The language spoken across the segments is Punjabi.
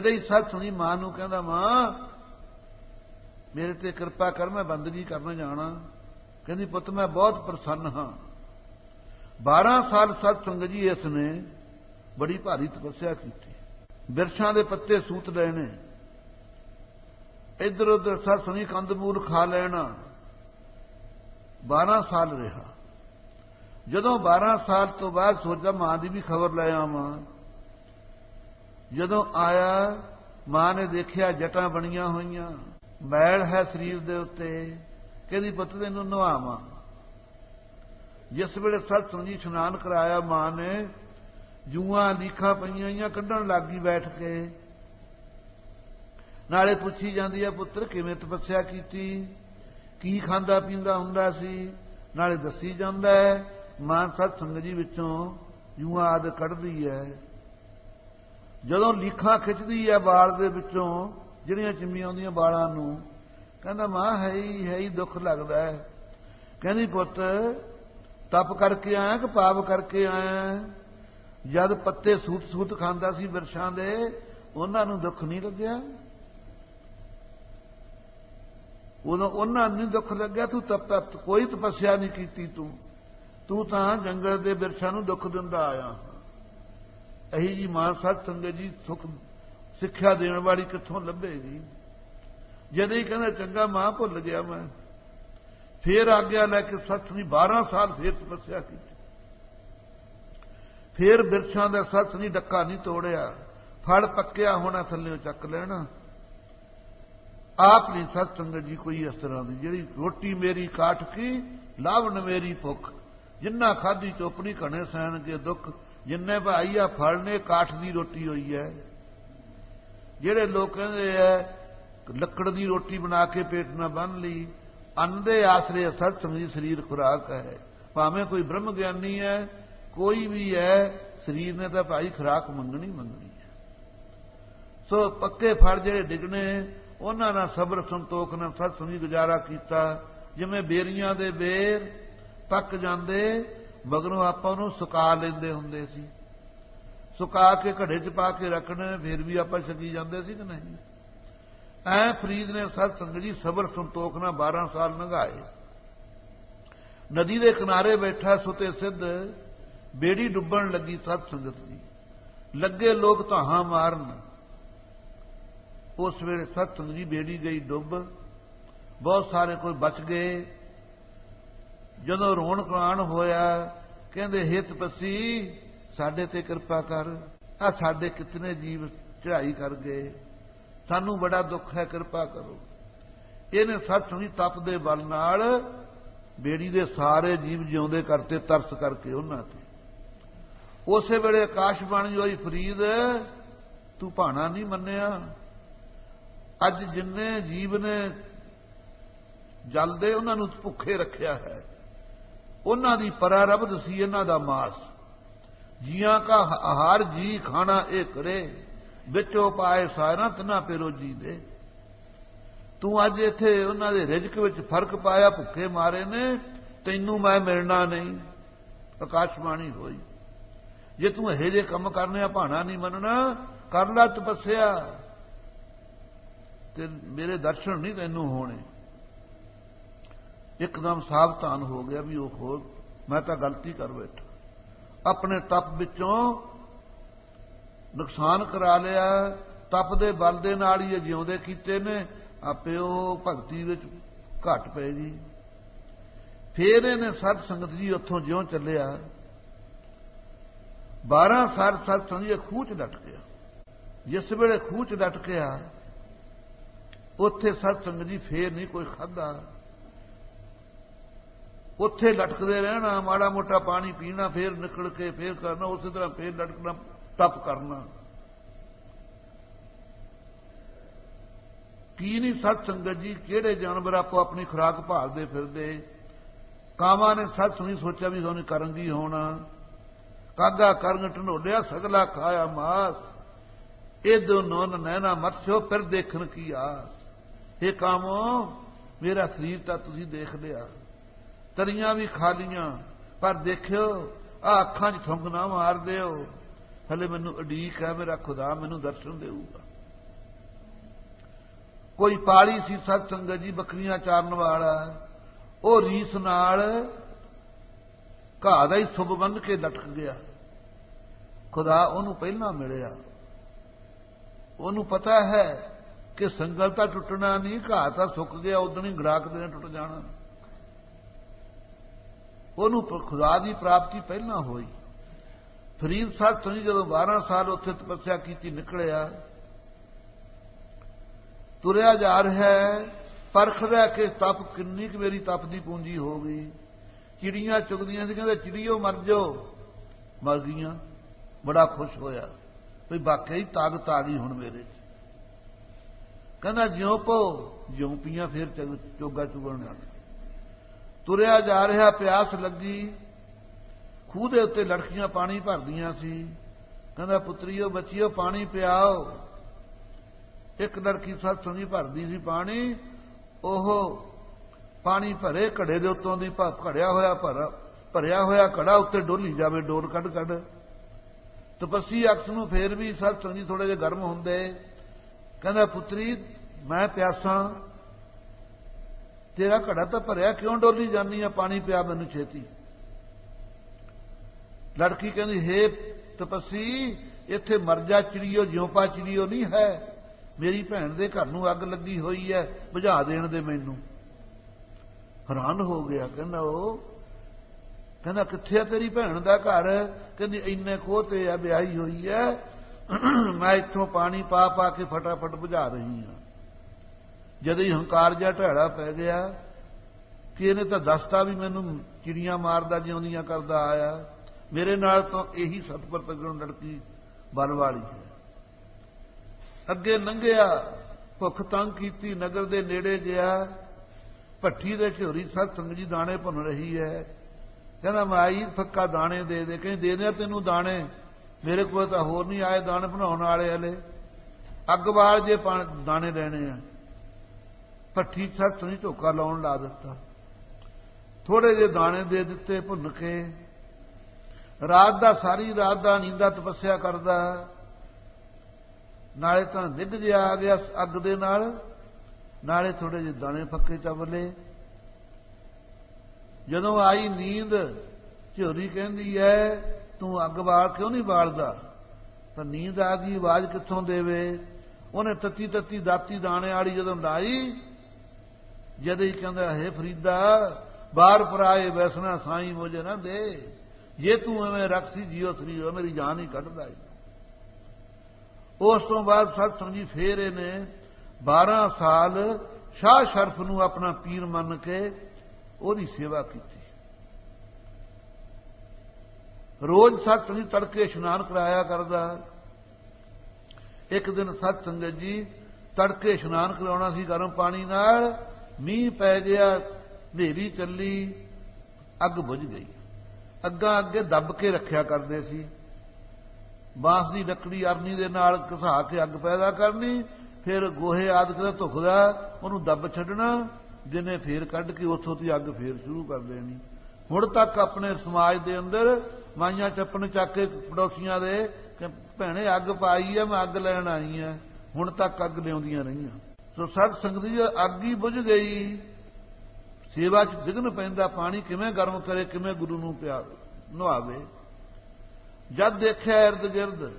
ਜਦ ਹੀ ਸੱਚ ਸੁਣੀ, ਮਾਂ ਨੂੰ ਕਹਿੰਦਾ, ਮਾਂ, ਮੇਰੇ ਤੇ ਕਿਰਪਾ ਕਰ, ਮੈਂ ਬੰਦਗੀ ਕਰਨ ਜਾਣਾ। ਕਹਿੰਦੀ, ਪੁੱਤ, ਮੈਂ ਬਹੁਤ ਪ੍ਰਸੰਨ ਹਾਂ। 12 ਸਾਲ ਸਤ ਸੰਗ ਜੀ ਇਸ ਨੇ ਬੜੀ ਭਾਰੀ ਤਪੱਸਿਆ ਕੀਤੀ। ਬਿਰਛਾਂ ਦੇ ਪੱਤੇ ਸੂਤ ਲੈਣੇ ਇਧਰ ਉਧਰ ਸਤ ਸੁਣੀ ਕੰਦਮੂਲ ਖਾ ਲੈਣਾ। 12 ਸਾਲ ਰਿਹਾ। ਜਦੋਂ 12 ਸਾਲ ਤੋਂ ਬਾਅਦ ਸੋਚਿਆ ਮਾਂ ਦੀ ਵੀ ਖਬਰ ਲੈ ਆਵਾਂ। ਜਦੋਂ ਆਇਆ, ਮਾਂ ਨੇ ਦੇਖਿਆ ਜਟਾਂ ਬਣੀਆਂ ਹੋਈਆਂ। ਮੈਲ ਹੈ ਸਰੀਰ ਦੇ ਉੱਤੇ, ਕਹਿੰਦੀ, ਪੁੱਤ, ਤੈਨੂੰ ਨਵਾਵਾਂ। ਜਿਸ ਵੇਲੇ ਸਤਸੰਗ ਜੀ ਇਸ਼ਨਾਨ ਕਰਾਇਆ, ਮਾਂ ਨੇ ਜੂਆਂ, ਲੀਖਾਂ ਪਈਆਂ ਹੋਈਆਂ, ਕੱਢਣ ਲੱਗੀ ਬੈਠ ਕੇ। ਨਾਲੇ ਪੁੱਛੀ ਜਾਂਦੀ ਹੈ ਪੁੱਤਰ, ਕਿਵੇਂ ਤਪੱਸਿਆ ਕੀਤੀ? ਕੀ ਖਾਂਦਾ, ਪੀਂਦਾ ਹੁੰਦਾ ਸੀ? ਨਾਲੇ ਦੱਸੀ ਜਾਂਦਾ ਹੈ, ਮਾਂ ਸਤਸੰਗ ਜੀ ਵਿੱਚੋਂ ਜੂਆਂ ਆਦ ਕੱਢਦੀ ਹੈ। ਜਦੋਂ ਲੀਖਾਂ ਖਿੱਚਦੀ ਹੈ ਬਾਲ ਦੇ ਵਿੱਚੋਂ, ਜਿਹੜੀਆਂ ਚਿੰਮੀਆਂ ਆਉਂਦੀਆਂ ਬਾਲਾਂ ਨੂੰ, ਕਹਿੰਦਾ ਮਾਂ ਹੈ ਹੀ ਹੈ ਹੀ ਦੁੱਖ ਲੱਗਦਾ ਹੈ ਕਹਿੰਦੀ ਪੁੱਤ, ਤਪ ਕਰਕੇ ਆਇਆ ਕਿ ਪਾਪ ਕਰਕੇ ਆਇਆ? ਜਦ ਪੱਤੇ ਸੂਤ ਸੂਤ ਖਾਂਦਾ ਸੀ ਵਿਰਸ਼ਾਂ ਦੇ, ਉਹਨਾਂ ਨੂੰ ਦੁੱਖ ਨਹੀਂ ਲੱਗਿਆ? ਉਦੋਂ ਉਹਨਾਂ ਨੂੰ ਦੁੱਖ ਲੱਗਿਆ, ਤੂੰ ਤਪ, ਕੋਈ ਤਪੱਸਿਆ ਨਹੀਂ ਕੀਤੀ ਤੂੰ। ਤੂੰ ਤਾਂ ਜੰਗਲ ਦੇ ਵਿਰਸ਼ਾਂ ਨੂੰ ਦੁੱਖ ਦਿੰਦਾ ਆਇਆ। ਅਹੀ ਜੀ ਮਾਂ ਸਤ ਸੰਗਤ ਜੀ ਸੁਖ ਸਿੱਖਿਆ ਦੇਣ ਵਾਲੀ ਕਿੱਥੋਂ ਲੱਭੇਗੀ? ਜਦੋਂ ਹੀ ਕਹਿੰਦਾ ਚੰਗਾ ਮਾਂ ਭੁੱਲ ਗਿਆ ਮੈਂ, ਫੇਰ ਆਗਿਆ ਲੈ ਕੇ ਸੱਚ ਨਹੀਂ 12 ਸਾਲ ਫੇਰ ਤਪੱਸਿਆ ਕੀਤੀ। ਫੇਰ ਬਿਰਛਾਂ ਦਾ ਸੱਚ ਨਹੀਂ, ਡੱਕਾ ਨਹੀਂ ਤੋੜਿਆ। ਫਲ ਪੱਕਿਆ ਹੋਣਾ, ਥੱਲੇ ਚੱਕ ਲੈਣਾ। ਆਪ ਨਹੀਂ ਸਤ ਸੰਗਤ ਜੀ ਕੋਈ ਇਸ ਤਰ੍ਹਾਂ ਦੀ। ਜਿਹੜੀ ਰੋਟੀ ਮੇਰੀ ਕਾਠ ਕੀ, ਲਾਵਣ ਮੇਰੀ ਭੁੱਖ। ਜਿੰਨਾ ਖਾਦੀ ਚੋਪੜੀ ਘਣੇ ਸਹਿਣਗੇ ਦੁੱਖ। ਜਿੰਨੇ ਭਾਈ ਆ ਫਲ ਨੇ, ਕਾਠ ਦੀ ਰੋਟੀ ਹੋਈ ਹੈ। ਜਿਹੜੇ ਲੋਕ ਕਹਿੰਦੇ ਐ ਲੱਕੜ ਦੀ ਰੋਟੀ ਬਣਾ ਕੇ ਪੇਟ ਨਾ ਬੰਨ ਲਈ, ਅੰਨ ਦੇ ਆਸਰੇ ਸਤ ਸੰਗੀ ਸਰੀਰ ਖੁਰਾਕ ਹੈ। ਭਾਵੇਂ ਕੋਈ ਬ੍ਰਹਮ ਗਿਆਨੀ ਹੈ, ਕੋਈ ਵੀ ਹੈ, ਸਰੀਰ ਨੇ ਤਾਂ ਭਾਈ ਖੁਰਾਕ ਮੰਗਣੀ ਮੰਗਣੀ ਹੈ। ਸੋ ਪੱਕੇ ਫਲ ਜਿਹੜੇ ਡਿਗਣੇ, ਉਹਨਾਂ ਨਾਲ ਸਬਰ, ਸੰਤੋਖ ਨਾਲ ਸਤ ਸੰਗੀ ਗੁਜ਼ਾਰਾ ਕੀਤਾ। ਜਿਵੇਂ ਬੇਰੀਆਂ ਦੇ ਬੇਰ ਪੱਕ ਜਾਂਦੇ ਮਗਰੋਂ ਆਪਾਂ ਨੂੰ ਸੁਕਾ ਲੈਂਦੇ ਹੁੰਦੇ ਸੀ। ਸੁਕਾ ਕੇ ਘੜੇ 'ਚ ਪਾ ਕੇ ਰੱਖਣੇ, ਫਿਰ ਵੀ ਆਪਾਂ ਛਕੀ ਜਾਂਦੇ ਸੀ ਕਿ ਨਹੀਂ? ਐ ਫਰੀਦ ਨੇ ਸਤ ਸੰਗਤ ਜੀ ਸਬਰ ਸੰਤੋਖ ਨਾਲ 12 ਸਾਲ ਲੰਘਾਏ। ਨਦੀ ਦੇ ਕਿਨਾਰੇ ਬੈਠਾ ਸੁਤੇ ਸਿੱਧ, ਬੇੜੀ ਡੁੱਬਣ ਲੱਗੀ ਸਤ ਸੰਗਤ ਦੀ। ਲੱਗੇ ਲੋਕ ਧਾਹਾਂ ਮਾਰਨ। ਉਸ ਵੇਲੇ ਸਤ ਸੰਗਤ ਜੀ ਬੇੜੀ ਗਈ ਡੁੱਬ। ਬਹੁਤ ਸਾਰੇ ਕੋਈ ਬਚ ਗਏ। ਜਦੋਂ ਰੋਣ ਕਾਣ ਹੋਇਆ, ਕਹਿੰਦੇ, ਹਿਤ ਪਸੀ ਸਾਡੇ ਤੇ ਕਿਰਪਾ ਕਰ। ਆ ਸਾਡੇ ਕਿਤਨੇ ਜੀਵ ਚੜਾਈ ਕਰ ਗਏ। ਸਾਨੂੰ ਬੜਾ ਦੁੱਖ ਹੈ, ਕਿਰਪਾ ਕਰੋ। ਇਹਨੇ ਸੱਚ ਹੀ ਤਪ ਦੇ ਬਲ ਨਾਲ, ਬੇੜੀ ਦੇ ਸਾਰੇ ਜੀਵ ਜਿਉਂਦੇ ਕਰਤੇ ਤਰਸ ਕਰਕੇ ਉਹਨਾਂ ਤੇ। ਉਸੇ ਵੇਲੇ ਆਕਾਸ਼ਬਾਣੀ ਹੋਈ ਫਰੀਦ, ਤੂੰ ਭਾਣਾ ਨਹੀਂ ਮੰਨਿਆ। ਅੱਜ ਜਿੰਨੇ ਜੀਵ ਨੇ ਜਲਦੇ ਉਹਨਾਂ ਨੂੰ ਭੁੱਖੇ ਰੱਖਿਆ ਹੈ। ਉਹਨਾਂ ਦੀ ਪਰਾਰਬਧ ਸੀ ਇਹਨਾਂ ਦਾ ਮਾਸ। ਜੀਆਂ ਕਾ ਆਹਾਰ ਜੀ ਖਾਣਾ ਇਹ ਕਰੇ, ਵਿੱਚੋਂ ਪਾਏ ਸਾਰਾ ਤਨਾ ਪੇਰੋਜੀ ਦੇ ਤੂੰ ਅੱਜ ਇੱਥੇ ਉਹਨਾਂ ਦੇ ਰਿਜਕ ਵਿੱਚ ਫ਼ਰਕ ਪਾਇਆ, ਭੁੱਖੇ ਮਾਰੇ ਨੇ, ਤੈਨੂੰ ਮੈਂ ਮਿਲਣਾ ਨਹੀਂ। ਆਕਾਸ਼ਵਾਣੀ ਹੋਈ। ਜੇ ਤੂੰ ਇਹੋ ਜਿਹੇ ਕੰਮ ਕਰਨੇ ਆ, ਭਾਣਾ ਨਹੀਂ ਮੰਨਣਾ, ਕਰ ਲੈ ਤਪੱਸਿਆ। ਤੇ ਮੇਰੇ ਦਰਸ਼ਨ ਨਹੀਂ ਤੈਨੂੰ ਹੋਣੇ। ਇੱਕਦਮ ਸਾਵਧਾਨ ਹੋ ਗਿਆ ਵੀ ਉਹ ਹੋਰ ਮੈਂ ਤਾਂ ਗਲਤੀ ਕਰ ਬੈਠਾ। ਆਪਣੇ ਤਪ ਵਿੱਚੋਂ ਨੁਕਸਾਨ ਕਰਾ ਲਿਆ, ਤਪ ਦੇ ਬਲ ਦੇ ਨਾਲ ਹੀ ਇਹ ਜਿਉਂਦੇ ਕੀਤੇ ਨੇ ਆਪੇ ਉਹ ਭਗਤੀ ਵਿੱਚ ਘਟ ਪੈਗੀ ਫੇਰ ਇਹਨੇ ਸਤ ਸੰਗਤ ਜੀ ਉੱਥੋਂ ਜਿਉਂ ਚੱਲਿਆ। 12 ਸਾਲ ਸਤ ਸੰਗਤ ਜੀ ਚ ਡਟ ਗਿਆ ਜਿਸ ਵੇਲੇ ਖੂਹ ਚ ਡਟ ਗਿਆ ਉੱਥੇ ਸਤ ਸੰਗਤ ਜੀ ਫੇਰ ਨਹੀਂ ਕੋਈ ਖਾਦਾ ਉੱਥੇ ਲਟਕਦੇ ਰਹਿਣਾ ਮਾੜਾ ਮੋਟਾ ਪਾਣੀ ਪੀਣਾ ਫੇਰ ਨਿਕਲ ਕੇ ਫੇਰ ਕਰਨਾ ਉਸੇ ਤਰ੍ਹਾਂ ਫੇਰ ਲਟਕਣਾ ਤਪ ਕਰਨਾ ਕੀ ਨਹੀਂ ਸਤ ਸੰਗਤ ਜੀ ਕਿਹੜੇ ਜਾਨਵਰ ਆਪੋ ਆਪਣੀ ਖੁਰਾਕ ਭਾਲਦੇ ਫਿਰਦੇ ਕਾਮਾਂ ਨੇ ਸਤ ਸੁਣੀ ਸੋਚਿਆ ਵੀ ਉਹਨੇ ਕਰਨਗੀ ਹੋਣਾ ਕਾਗਾ ਕਰਨ ਢਨੋਲਿਆ ਸਗਲਾ ਖਾਇਆ ਮਾਸ ਇਹ ਦੋਨੋਂ ਨੈਣਾ ਮਤਸੋ ਫਿਰ ਦੇਖਣ ਕੀ ਆਸ ਇਹ ਕਾਮੋ ਮੇਰਾ ਸਰੀਰ ਤਾਂ ਤੁਸੀਂ ਦੇਖ ਲਿਆ ਤਰੀਆਂ ਵੀ ਖਾਲੀਆਂ ਪਰ ਦੇਖਿਓ ਆ ਅੱਖਾਂ 'ਚ ਥੁੰਗ ਨਾ ਮਾਰ ਦਿਓ। ਹਲੇ ਮੈਨੂੰ ਅਡੀਕ ਹੈ, ਮੇਰਾ ਖੁਦਾ ਮੈਨੂੰ ਦਰਸ਼ਨ ਦੇਊਗਾ। ਕੋਈ ਪਾਲੀ ਸੀ ਸਤ ਸੰਗਤ ਜੀ, ਬੱਕਰੀਆਂ ਚਾਰਨ ਵਾਲਾ। ਉਹ ਰੀਸ ਨਾਲ ਘਾਹ ਦਾ ਹੀ ਸੁਭ ਬੰਨ ਕੇ ਲਟਕ ਗਿਆ। ਖੁਦਾ ਉਹਨੂੰ ਪਹਿਲਾਂ ਮਿਲਿਆ। ਉਹਨੂੰ ਪਤਾ ਹੈ ਕਿ ਸੰਗਲ ਤਾਂ ਟੁੱਟਣਾ ਨਹੀਂ, ਘਾਹ ਤਾਂ ਸੁੱਕ ਗਿਆ, ਉਦੋਂ ਹੀ ਗਰਾਕ ਦੇ ਟੁੱਟ ਜਾਣਾ। ਉਹਨੂੰ ਖੁਦਾ ਦੀ ਪ੍ਰਾਪਤੀ ਪਹਿਲਾਂ ਹੋਈ। ਫਰੀਦ ਸਾਹਿਬ ਤੋਂ ਜਦੋਂ 12 ਸਾਲ ਉੱਥੇ ਤਪੱਸਿਆ ਕੀਤੀ, ਨਿਕਲਿਆ, ਤੁਰਿਆ ਜਾ ਰਿਹਾ ਹੈ, ਪਰਖਦਾ ਕਿ ਤਪ ਕਿੰਨੀ ਕੁ ਮੇਰੀ ਤਪ ਦੀ ਪੂੰਜੀ ਹੋ ਗਈ। ਚਿੜੀਆਂ ਚੁਗਦੀਆਂ ਸੀ, ਕਹਿੰਦੇ, ਚਿੜੀਓ, ਮਰ ਜਾਓ। ਮਰ ਗਈਆਂ। ਬੜਾ ਖੁਸ਼ ਹੋਇਆ। ਵੀ ਵਾਕਈ ਤਾਕਤ ਆ ਗਈ ਹੁਣ ਮੇਰੇ 'ਚ। ਕਹਿੰਦਾ, ਜਿਉਂ ਪੋ ਜਿਉਂ ਪੀਆਂ, ਫਿਰ ਚੋਗਾ ਚੁਗਣ ਲੱਗ ਤੁਰਿਆ ਜਾ ਰਿਹਾ, ਪਿਆਸ ਲੱਗੀ। ਖੂਹ ਦੇ ਉੱਤੇ ਲੜਕੀਆਂ ਪਾਣੀ ਭਰਦੀਆਂ ਸੀ। ਕਹਿੰਦਾ, ਪੁੱਤਰੀਓ, ਬੱਚੀਓ, ਪਾਣੀ ਪਿਆਓ। ਇੱਕ ਲੜਕੀ ਸੱਤ ਦੀ ਭਰਦੀ ਸੀ ਪਾਣੀ। ਉਹ ਪਾਣੀ ਭਰੇ ਘੜੇ ਦੇ ਉੱਤੋਂ ਦੀ ਘੜਿਆ ਹੋਇਆ, ਭਰ, ਭਰਿਆ ਹੋਇਆ ਘੜਾ ਉੱਤੇ ਡੋਲੀ ਜਾਵੇ ਡੋਰ ਕੱਢ ਕੱਢ। ਤਪਸੀ ਅਕਸ ਨੂੰ ਫੇਰ ਵੀ ਸੱਤ ਜੀ ਥੋੜੇ ਜਿਹਾ ਗਰਮ ਹੁੰਦੇ। ਕਹਿੰਦਾ, ਪੁੱਤਰੀ, ਮੈਂ ਪਿਆਸਾਂ ਤੇਰਾ ਘੜਾ ਤਾਂ ਭਰਿਆ, ਕਿਉਂ ਡੋਲੀ ਜਾਨੀ ਆ? ਪਾਣੀ ਪਿਆ ਮੈਨੂੰ ਛੇਤੀ। ਲੜਕੀ ਕਹਿੰਦੀ, ਹੇ ਤਪਸੀ, ਇੱਥੇ ਮਰਜ਼ਾ ਚਿੜੀਓ, ਜਿਉਂਪਾ ਚਿੜੀਓ ਨਹੀਂ ਹੈ। ਮੇਰੀ ਭੈਣ ਦੇ ਘਰ ਨੂੰ ਅੱਗ ਲੱਗੀ ਹੋਈ ਹੈ, ਬੁਝਾ ਦੇਣ ਦੇ ਮੈਨੂੰ। ਹੈਰਾਨ ਹੋ ਗਿਆ, ਕਹਿੰਦਾ, ਉਹ ਕਹਿੰਦਾ, ਕਿੱਥੇ ਆ ਤੇਰੀ ਭੈਣ ਦਾ ਘਰ? ਕਹਿੰਦੀ, ਇੰਨੇ ਖੋਹ ਤੇ ਆ, ਵਿਆਹੀ ਹੋਈ ਹੈ। ਮੈਂ ਇੱਥੋਂ ਪਾਣੀ ਪਾ ਪਾ ਕੇ ਫਟਾਫਟ ਬੁਝਾ ਰਹੀ ਹਾਂ। ਜਦੋਂ ਹੀ ਹੰਕਾਰ ਜਿਹਾ ਢਾੜਾ ਪੈ ਗਿਆ ਕਿ ਇਹਨੇ ਤਾਂ ਦੱਸਤਾ ਵੀ ਮੈਨੂੰ ਚਿੜੀਆਂ ਮਾਰਦਾ, ਜਿਉਂਦੀਆਂ ਕਰਦਾ ਆਇਆ। ਮੇਰੇ ਨਾਲ ਤਾਂ ਇਹੀ ਸਤਪੁਰ ਤੱਕਣ ਲੜਕੀ ਬਲ ਵਾਲੀ ਹੈ। ਅੱਗੇ ਲੰਘਿਆ ਭੁੱਖ ਤੰਗ ਕੀਤੀ, ਨਗਰ ਦੇ ਨੇੜੇ ਗਿਆ। ਭੱਠੀ ਦੇ ਝੋਰੀ ਸਤ ਸੰਗ ਜੀ ਦਾਣੇ ਭੁੰਨ ਰਹੀ ਹੈ। ਕਹਿੰਦਾ ਮਾਈ ਫੱਕਾ ਦਾਣੇ ਦੇ ਦੇ। ਕਹਿੰਦੇ, ਦੇ ਦੇ ਤੈਨੂੰ ਦਾਣੇ। ਮੇਰੇ ਕੋਲ ਤਾਂ ਹੋਰ ਨਹੀਂ ਆਏ ਦਾਣੇ ਬਣਾਉਣ ਵਾਲੇ ਹਲੇ। ਅੱਗ ਬਾਲ ਜੇ ਦਾਣੇ ਰਹਿਣੇ ਆ। ਭੱਠੀ ਸੱਤ ਨਹੀਂ ਧੋਕਾ ਲਾਉਣ ਲਾ ਦਿੱਤਾ। ਥੋੜੇ ਜੇ ਦਾਣੇ ਦੇ ਦਿੱਤੇ, ਭੁੰਨ ਕੇ। ਰਾਤ ਦਾ ਸਾਰੀ ਰਾਤ ਦਾ ਨੀਂਦਾ ਤਪੱਸਿਆ ਕਰਦਾ। ਨਾਲੇ ਤਾਂ ਨਿੱਘ ਜਿਹਾ ਆ ਗਿਆ ਅੱਗ ਦੇ ਨਾਲ। ਨਾਲੇ ਥੋੜੇ ਜਿਹੇ ਦਾਣੇ ਫੱਕੇ ਚਵਲੇ ਜਦੋਂ ਆਈ ਨੀਂਦ, ਝੋਰੀ ਕਹਿੰਦੀ ਐ, ਤੂੰ ਅੱਗ ਬਾਲ ਕਿਉਂ ਨਹੀਂ ਬਾਲਦਾ? ਪਰ ਨੀਂਦ ਆ ਗਈ, ਆਵਾਜ਼ ਕਿੱਥੋਂ ਦੇਵੇ? ਉਹਨੇ ਤੱਤੀ ਤੱਤੀ ਦਾਤੀ ਦਾਣੇ ਵਾਲੀ ਜਦੋਂ ਲਾਈ ਜਦ ਹੀ ਕਹਿੰਦਾ ਹੈ ਫਰੀਦਾ ਬਾਹਰ ਪਰਾਏ ਵੈਸਣਾ ਸਾਈ ਮੋਜੇ ਨਾ ਦੇ ਜੇ ਤੂੰ ਐਵੇਂ ਰੱਖੀ ਜੀਓ ਸਰੀਰ ਮੇਰੀ ਜਾਨ ਹੀ ਕੱਢਦਾ ਹੈ ਉਸ ਤੋਂ ਬਾਅਦ ਸਤ ਸੰਗੀ ਫੇਰ ਇਹਨੇ 12 ਸਾਲ ਸ਼ਾਹ ਸ਼ਰਫ ਨੂੰ ਆਪਣਾ ਪੀਰ ਮੰਨ ਕੇ ਉਹਦੀ ਸੇਵਾ ਕੀਤੀ ਰੋਜ਼ ਸਤ ਸੰਗੀ ਤੜਕੇ ਇਸ਼ਨਾਨ ਕਰਾਇਆ ਕਰਦਾ ਇੱਕ ਦਿਨ ਸਤ ਸੰਗਤ ਜੀ ਤੜਕੇ ਇਸ਼ਨਾਨ ਕਰਾਉਣਾ ਸੀ ਗਰਮ ਪਾਣੀ ਨਾਲ ਮੀਂਹ ਪੈ ਗਿਆ ਹਨੇਰੀ ਚੱਲੀ, ਅੱਗ ਬੁਝ ਗਈ। ਅੱਗਾ ਅੱਗੇ ਦੱਬ ਕੇ ਰੱਖਿਆ ਕਰਦੇ ਸੀ। ਬਾਂਸ ਦੀ ਲੱਕੜੀ ਅਰਨੀ ਦੇ ਨਾਲ ਘਸਾ ਕੇ ਅੱਗ ਪੈਦਾ ਕਰਨੀ, ਫਿਰ ਗੋਹੇ ਆਦਿਕ ਦਾ ਧੁਖਦਾ, ਉਹਨੂੰ ਦੱਬ ਛੱਡਣਾ ਜਿਨੇ ਫੇਰ ਕੱਢ ਕੇ ਉੱਥੋਂ ਦੀ ਅੱਗ ਫੇਰ ਸ਼ੁਰੂ ਕਰ ਦੇਣੀ। ਹੁਣ ਤੱਕ ਆਪਣੇ ਸਮਾਜ ਦੇ ਅੰਦਰ ਮਾਈਆਂ ਚੱਪਣ ਚੱਕ ਕੇ ਪੜੋਸੀਆਂ ਦੇ ਭੈਣੇ ਅੱਗ ਪਾਈ ਆ, ਮੈਂ ਅੱਗ ਲੈਣ ਆਈ ਆ। ਹੁਣ ਤੱਕ ਅੱਗ ਲਿਆਉਂਦੀਆਂ ਰਹੀਆਂ। ਸੋ ਸਤ ਸੰਗਤ ਅੱਗ ਹੀ ਬੁਝ ਗਈ। ਸੇਵਾ 'ਚ ਵਿਗਨ ਪੈਂਦਾ, ਪਾਣੀ ਕਿਵੇਂ ਗਰਮ ਕਰੇ, ਕਿਵੇਂ ਗੁਰੂ ਨੂੰ ਪਿਆ ਨਵਾਵੇ ਜਦ ਦੇਖਿਆ ird ਗਿਰਦ,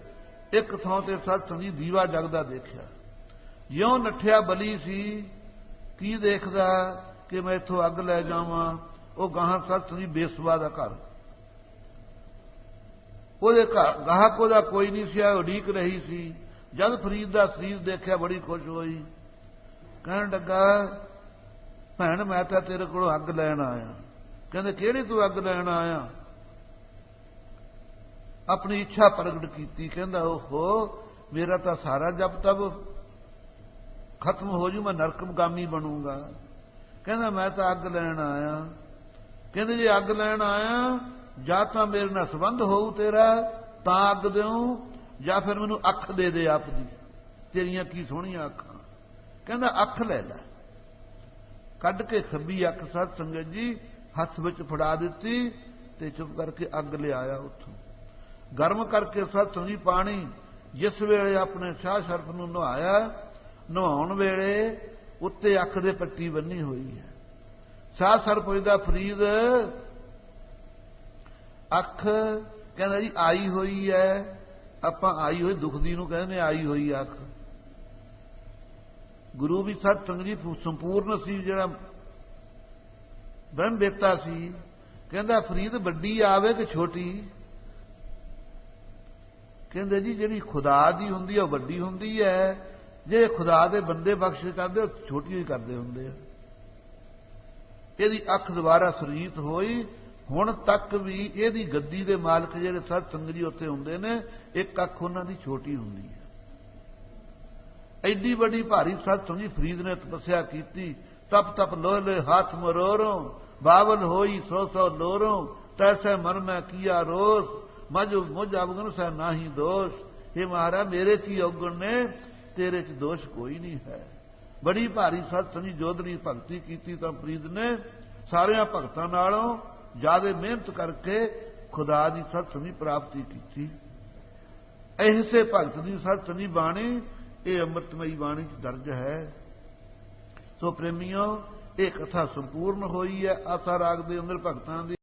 ਇੱਕ ਥਾਂ ਤੇ ਸਤ ਸੰਗੀ ਦੀਵਾ ਜਗਦਾ ਦੇਖਿਆ। ਜਿਉਂ ਨੱਠਿਆ ਬਲੀ ਸੀ, ਕੀ ਦੇਖਦਾ ਕਿ ਮੈਂ ਇਥੋਂ ਅੱਗ ਲੈ ਜਾਵਾਂ? ਉਹ ਗਾਹਾਂ ਸਤ ਸੰਗੀ ਬੇਸਵਾ ਦਾ ਘਰ। ਉਹਦੇ ਗਾਹਕ ਉਹਦਾ ਕੋਈ ਨਹੀਂ ਸੀ ਉਡੀਕ ਰਹੀ ਸੀ। ਜਦ ਫਰੀਦ ਦਾ ਸਰੀਰ ਦੇਖਿਆ, ਬੜੀ ਖੁਸ਼ ਹੋਈ। ਕਹਿਣ ਲੱਗਾ, ਭੈਣ, ਮੈਂ ਤਾਂ ਤੇਰੇ ਕੋਲੋਂ ਅੱਗ ਲੈਣ ਆਇਆ। ਕਹਿੰਦੇ, ਕਿਹੜੀ ਤੂੰ ਅੱਗ ਲੈਣ ਆਇਆ? ਆਪਣੀ ਇੱਛਾ ਪ੍ਰਗਟ ਕੀਤੀ, ਕਹਿੰਦਾ, ਓਹੋ, ਮੇਰਾ ਤਾਂ ਸਾਰਾ ਜਪ ਤਬ ਖਤਮ ਹੋ ਜੂ, ਮੈਂ ਨਰਕਮਗਾਮੀ ਬਣੂੰਗਾ। ਕਹਿੰਦਾ, ਮੈਂ ਤਾਂ ਅੱਗ ਲੈਣ ਆਇਆ। ਕਹਿੰਦੇ, ਜੇ ਅੱਗ ਲੈਣ ਆਇਆ, ਜਾਂ ਤਾਂ ਮੇਰੇ ਨਾਲ ਸੰਬੰਧ ਹੋਊ ਤੇਰਾ, ਤਾਂ ਅੱਗ ਦੇਉ ਜਾਂ ਫਿਰ ਮੈਨੂੰ ਅੱਖ ਦੇ ਦੇ ਆਪ ਦੀ। ਤੇਰੀਆਂ ਕੀ ਸੋਹਣੀਆਂ ਅੱਖਾਂ? ਕਹਿੰਦਾ ਅੱਖ ਲੈ ਲੈ। ਕੱਢ ਕੇ ਖੱਬੀ ਅੱਖ ਸਤ ਸੰਗਤ ਜੀ, ਹੱਥ ਵਿੱਚ ਫੜਾ ਦਿੱਤੀ ਤੇ ਚੁੱਪ ਕਰਕੇ ਅੱਗ ਲਿਆਇਆ ਉੱਥੋਂ। ਗਰਮ ਕਰਕੇ ਸਤ ਸੰਗੀ ਪਾਣੀ ਜਿਸ ਵੇਲੇ ਆਪਣੇ ਸ਼ਾਹ ਸ਼ਰਫ ਨੂੰ ਨਹਾਇਆ, ਨਹਾਉਣ ਵੇਲੇ ਉੱਤੇ ਅੱਖ ਦੇ ਪੱਟੀ ਬੰਨੀ ਹੋਈ ਹੈ। ਸਾਹ ਸਰ ਦਾ ਫਰੀਦ, ਅੱਖ ਕਹਿੰਦਾ ਜੀ ਆਈ ਹੋਈ ਹੈ, ਆਪਾਂ ਆਈ ਹੋਈ ਦੁਖਦੀ ਨੂੰ ਕਹਿੰਦੇ ਆਈ ਹੋਈ ਅੱਖ। ਗੁਰੂ ਵੀ ਸਤ ਸੰਗ ਜੀ ਸੰਪੂਰਨ ਸੀ, ਜਿਹੜਾ ਬ੍ਰਹਮ ਬੇਤਾ ਸੀ। ਕਹਿੰਦਾ, ਫਰੀਦ ਵੱਡੀ ਆਵੇ ਕਿ ਛੋਟੀ? ਕਹਿੰਦੇ ਜੀ, ਜਿਹੜੀ ਖੁਦਾ ਦੀ ਹੁੰਦੀ ਹੈ ਉਹ ਵੱਡੀ ਹੁੰਦੀ ਹੈ ਜਿਹੜੇ ਖੁਦਾ ਦੇ ਬੰਦੇ ਬਖਸ਼ਿਸ਼ ਕਰਦੇ, ਉਹ ਛੋਟੀ ਹੀ ਕਰਦੇ ਹੁੰਦੇ ਆ। ਇਹਦੀ ਅੱਖ ਦੁਬਾਰਾ ਸੁਰਜੀਤ ਹੋਈ। ਹੁਣ ਤੱਕ ਵੀ ਇਹਦੀ ਗੱਦੀ ਦੇ ਮਾਲਕ ਜਿਹੜੇ ਸਤ ਸੰਗ ਜੀ ਉੱਥੇ ਹੁੰਦੇ ਨੇ, ਇੱਕ ਅੱਖ ਉਹਨਾਂ ਦੀ ਛੋਟੀ ਹੁੰਦੀ ਹੈ ਐਡੀ ਵੱਡੀ ਭਾਰੀ ਸਤ ਸੰਗੀ ਫਰੀਦ ਨੇ ਤਪੱਸਿਆ ਕੀਤੀ, ਤਪ ਤਪ ਲੋਹ ਲੋਹ ਹੱਥ ਮਰੋਰੋਂ, ਬਾਵਲ ਹੋਈ ਸੋ ਸੋ ਲੋਰੋਂ, ਤੈਸੇ ਮਨ ਮੈਂ ਕੀਆ ਰੋਸ ਮਜ ਮੁਝ ਅਵਗਨ ਸਹਿ ਨਾਹੀ ਦੋਸ਼। ਇਹ ਮਹਾਰਾ ਮੇਰੇ ਚ ਹੀ ਔਗਣ ਨੇ, ਤੇਰੇ ਚ ਦੋਸ਼ ਕੋਈ ਨਹੀਂ ਹੈ। ਬੜੀ ਭਾਰੀ ਸਤ ਸੰਗੀ ਜੋਧਨੀ ਭਗਤੀ ਕੀਤੀ ਤਾਂ ਫਰੀਦ ਨੇ, ਸਾਰਿਆਂ ਭਗਤਾਂ ਨਾਲੋਂ ਜ਼ਿਆਦਾ ਮਿਹਨਤ ਕਰਕੇ ਖੁਦਾ ਦੀ ਸਤ ਸੰਗੀ ਪ੍ਰਾਪਤੀ ਕੀਤੀ। ਐਸੇ ਭਗਤ ਦੀ ਸਤ ਸੰਗੀ ਬਾਣੀ ਇਹ ਅੰਮ੍ਰਿਤਮਈ ਬਾਣੀ ਚ ਦਰਜ ਹੈ। ਸੋ ਪ੍ਰੇਮੀਓ, ਇਹ ਕਥਾ ਸੰਪੂਰਨ ਹੋਈ ਹੈ। ਆਸਾ ਰਾਗ ਦੇ ਅੰਦਰ ਭਗਤਾਂ ਦੀ